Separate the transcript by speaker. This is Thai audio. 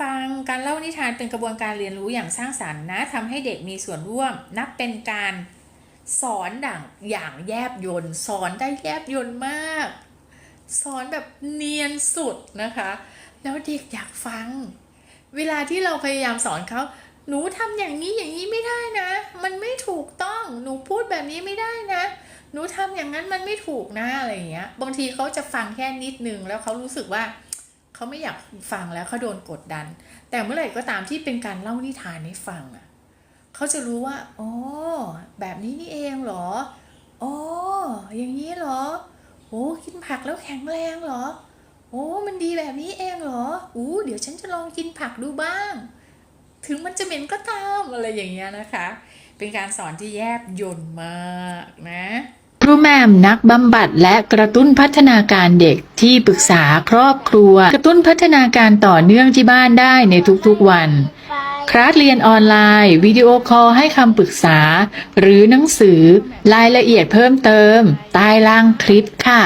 Speaker 1: ฟังการเล่านิทานเป็นกระบวนการเรียนรู้อย่างสร้างสรรค์นะทำให้เด็กมีส่วนร่วม นับเป็นการสอนดังอย่างแยบยนต์สอนได้แยบยนต์มาก สอนแบบเนียนสุดนะคะ แล้วเด็กอยากฟัง เวลาที่เราพยายามสอนเขาหนูทำอย่างนี้อย่างนี้ไม่ได้นะ มันไม่ถูกต้องหนูพูดแบบนี้ไม่ได้นะ หนูทำอย่างนั้นมันไม่ถูกนะอะไรอย่างเงี้ยบางทีเขาจะฟังแค่นิดนึงแล้วเขารู้สึกว่า เขาไม่อยากฟังแล้วเขาโดนกดดัน แต่เมื่อไหร่ก็ตามที่เป็นการเล่านิทานให้ฟังอะเขาจะรู้ว่าอ๋อแบบนี้นี่เองเหรออ๋ออย่างนี้เหรอโอ้กินผักแล้วแข็งแรงเหรอ โอ้มันดีแบบนี้เองเหรออู้เดี๋ยวฉันจะลองกินผักดูบ้าง ถึงมันจะเหม็นก็ตามอะไรอย่างเงี้ยนะคะ เป็นการสอนที่แยบยนต์มากนะ
Speaker 2: แม่มนักบำบัดและกระตุ้นพัฒนาการเด็กที่ปรึกษาครอบครัว กระตุ้นพัฒนาการต่อเนื่องที่บ้านได้ในทุกๆวัน คลาสเรียนออนไลน์ วิดีโอคอลให้คำปรึกษา หรือหนังสือรายละเอียดเพิ่มเติมใต้ล่างคลิปค่ะ